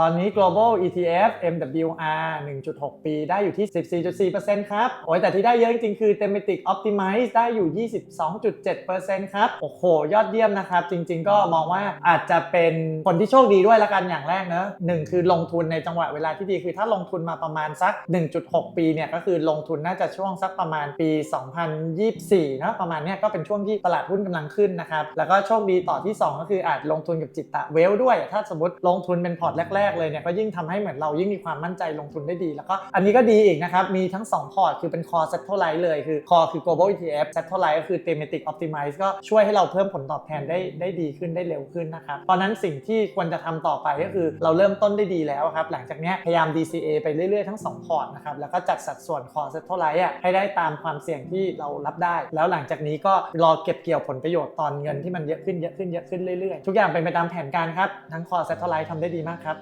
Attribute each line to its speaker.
Speaker 1: ตอนนี้ global ETF MWR 1.6 ปี ได้อยู่ที่ 14.4%ครับ โอ้ยแต่ที่ได้เยอะจริงๆ คือ thematic optimize ได้อยู่ 22.7%ครับ โอ้โห ยอดเยี่ยมนะครับ จริงๆ ก็มองว่าอาจจะเป็นคนที่โชคดีด้วยละกันอย่างแรกเนอะหนึ่งคือลงทุนในจังหวะเวลาที่ดี คือถ้าลงทุนมาประมาณสัก 1.6 ปีเนี่ย ก็คือลงทุนน่าจะช่วงสักประมาณปี 2024นะประมาณเนี้ยก็เป็นช่วงที่ตลาดหุ้นกำลังขึ้นนะครับ แล้วก็โชคดีต่อที่ 2 ก็คืออาจลงทุนกับจิตตะเวลด้วย ถ้าสมมติลงทุนเป็นพอร์ตแรกๆเลยเนี่ยก็ยิ่งทำให้เหมือนเรายิ่งมีความมั่นใจลงทุนได้ดี แล้วก็อันนี้ก็ดีอีกนะครับ มีทั้ง 2 พอร์ต คือเป็น core satellite เลยคือ core คือ global ETF satellite ก็คือ thematic optimize ก็ช่วยให้เราเพิ่มผลตอบแทนได้ได้ดีขึ้นได้เร็วขึ้นนะครับเพราะนั้นสิ่งที่ควรจะทำต่อไปก็คือเราเริ่มต้นได้ดีแล้วครับหลังจากนี้พยายาม DCA ไปเรื่อยๆทั้ง 2 พอร์ตนะครับแล้วก็จัดสัดส่วน core satellite อะให้ได้ตามความเสี่ยงที่เรารับได้ แล้วหลังจากนี้ก็รอเก็บเกี่ยวผลประโยชน์ตอนเงินที่มันเยอะขึ้นเยอะขึ้นเยอะขึ้นเรื่อยๆทุกอย่างเป็นไปตามแผนการครับทั้ง core satellite ทำได้ดีมากครับ